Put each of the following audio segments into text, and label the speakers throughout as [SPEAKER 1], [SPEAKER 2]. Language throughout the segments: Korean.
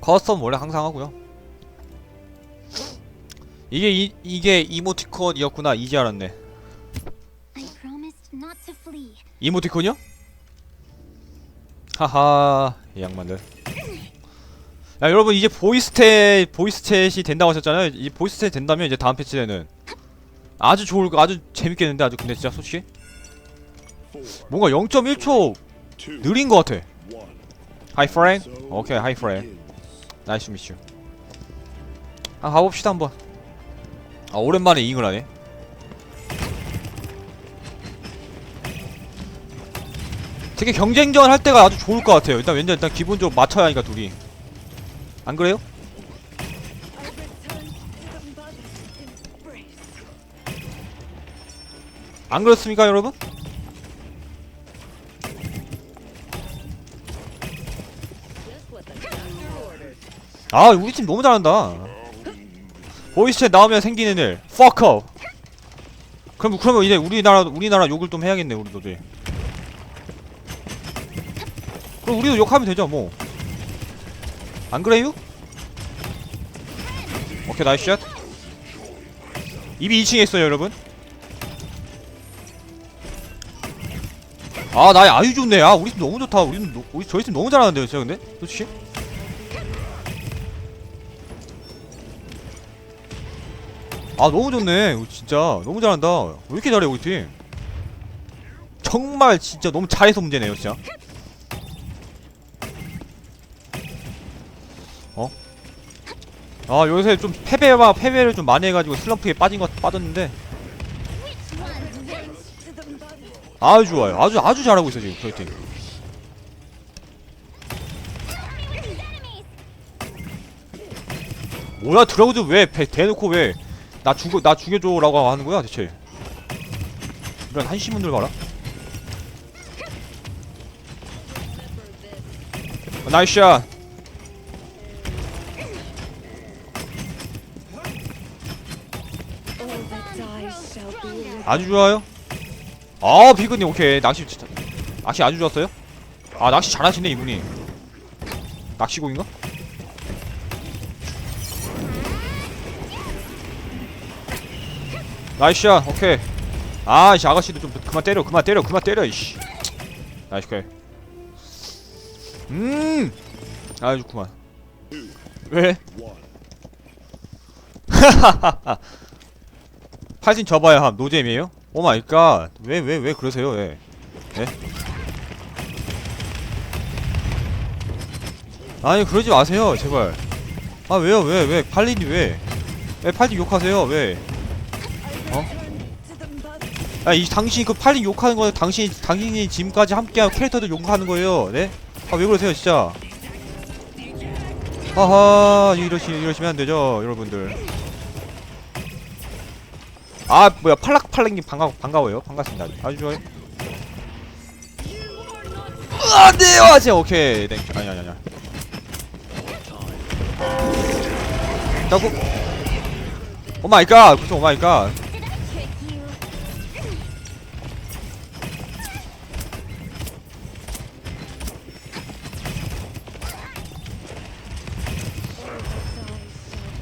[SPEAKER 1] 커스텀 원래 항상 하고요. 이게 이, 이게 이모티콘이었구나 이제 알았네. 이모티콘이요? 하하 이 양반들. 야 여러분 이제 보이스탯 보이스챗이 된다고 하셨잖아요. 이 보이스챗 된다면 이제 다음 패치에는 아주 좋을 거 아주 재밌겠는데 아주 근데 진짜 솔직히 뭔가 0.1초 느린 것 같아. 하이 프렌. 오케이 하이 프렌. 나이스 미슈. 아 가봅시다 한번. 아 오랜만에 이잉을 하네. 되게 경쟁전 할 때가 아주 좋을 것 같아요. 일단 왠지 일단 기본적으로 맞춰야 하니까 둘이. 안 그래요? 안 그렇습니까 여러분? 아 우리 팀 너무 잘한다. 보이스챗 나오면 생기는 일 off. 그럼 그러면 이제 우리나라 우리나라 욕을 좀 해야겠네 우리도 이제. 그럼 우리도 욕하면 되죠 뭐. 안 그래요? 오케이 나이스 샷. 입이 2층에 있어요 여러분. 아 나의 아유 좋네. 아 우리 팀 너무 좋다. 우리는 노- 우리 저희 팀 너무 잘하는데요 진짜 근데? 솔직히 아 너무 좋네. 진짜. 너무 잘한다. 왜 이렇게 잘해 우리 팀? 정말 진짜 너무 잘해서 문제네요 진짜. 어? 아 요새 좀 패배와 패배를 좀 많이 해가지고 슬럼프에 빠진 것 빠졌는데? 아주 좋아요. 아주 아주 잘하고 있어 지금 저희 팀. 뭐야 드라우드 왜 배, 대놓고 왜 나 죽여 나 죽여줘라고 하는 거야 대체? 이런 한시문들 봐라. 어, 나이스 샷. 아주 좋아요? 아 비그님 오케이. 낚시 진짜 낚시 아주 좋았어요? 아 낚시 잘하시네 이분이. 낚시공인가? 나이스샷. 오케이. 아이씨 아가씨도 좀 그만 때려 그만 때려 그만 때려 이씨. 나이스 오케이. 음. 아주 좋구만. 왜? 팔진 접어야 함. 노잼이에요? 오마이갓. 왜 왜 왜 그러세요? 왜 예? 아니 그러지 마세요 제발. 아 왜요? 왜 왜? 팔린이 왜? 왜 팔린 욕하세요? 왜 어? 아이 당신이 그 팔린 욕하는 거는 당신 당신이 지금까지 함께한 캐릭터들 욕하는 거예요. 네? 아 왜 그러세요 진짜? 하하 이러시, 이러시면 안 되죠 여러분들. 아 뭐야 팔락 팔락님 반가 반가워요. 반갑습니다. 아주 좋아요. 안돼요 아직 오케이. 땡큐 아니 아니 아니. 자꾸 오 마이갓. 무슨 오마이 갓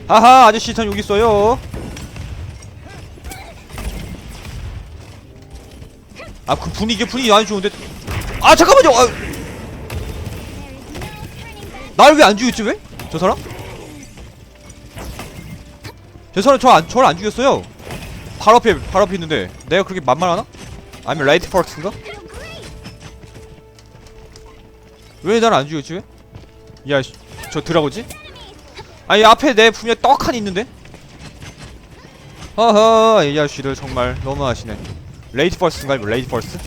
[SPEAKER 1] 하하 아저씨 전 여기 있어요 아 그 분위기 분위기 아주 좋은데 아 잠깐만요 아,
[SPEAKER 2] There is no turning back.
[SPEAKER 1] 날왜 안 죽였지 왜? 저 사람? 저 사람 저 안 저를 안 죽였어요. 바로 앞에 바로 앞에 있는데 내가 그렇게 만만하나? 아니면 라이트
[SPEAKER 2] great.
[SPEAKER 1] 왜날 안 죽였지 왜? 야, 씨, 저 드라고지? 아니 앞에 내 분명 떡하니 있는데? 허허 이 아저씨들 정말 너무하시네. 레이디 퍼스인가 뭐 레이디 퍼스?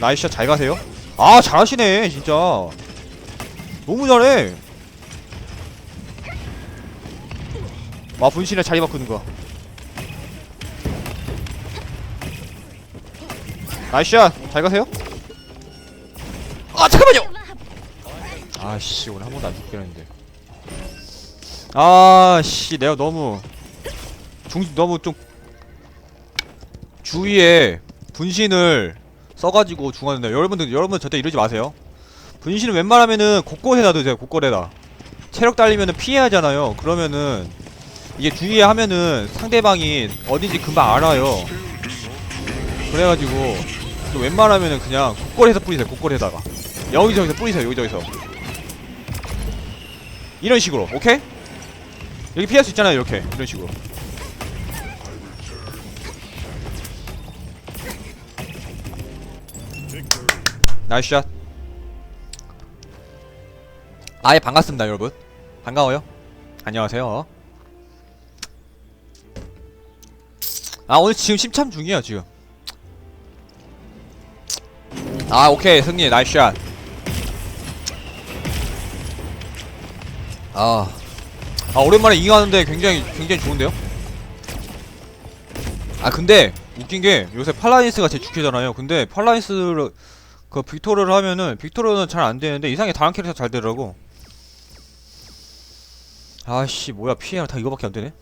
[SPEAKER 1] 나이스 잘 가세요. 아 잘하시네 진짜. 너무 잘해. 와 분신에 자리 바꾸는 거야. 나이스 잘 가세요. 아 잠깐만요. 아씨 오늘 한 번도 안 죽긴 했는데 아씨 내가 너무 중 너무 좀 주위에 분신을 써가지고 죽었는데 여러분들 여러분 절대 이러지 마세요. 분신은 웬만하면은 곳곳에다 드세요 곳곳에다 체력 딸리면은 피해야 하잖아요. 그러면은 이게 주의에 하면은 상대방이 어딘지 금방 알아요. 그래가지고 좀 웬만하면은 그냥 곳곳에서 뿌리세요 곳곳에다가. 여기저기서 뿌리세요 여기저기서. 이런 식으로 오케이? 여기 피할 수 있잖아요 이렇게. 이런 식으로. 나이스 샷. 아예 반갑습니다 여러분. 반가워요. 안녕하세요. 아 오늘 지금 심참 중이에요 지금. 아 오케이 승리. 나이스 샷. 아, 아 오랜만에 이기하는데 굉장히 굉장히 좋은데요? 아 근데 웃긴 게 요새 팔라인스가 제 주캐잖아요. 근데 팔라인스를 그 빅토르를 하면은 빅토르는 잘 안 되는데 이상하게 다른 캐릭터 잘 되더라고. 아씨 뭐야 피해가 다 이거밖에 안 되네.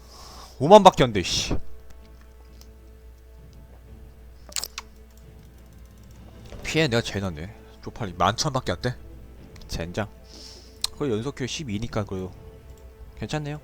[SPEAKER 1] 5만밖에 안 돼. 씨. 피해 내가 제일 낫네. 쪽팔리 만천밖에 안 돼. 젠장. 그 연속 큐 12니까 그래도 괜찮네요.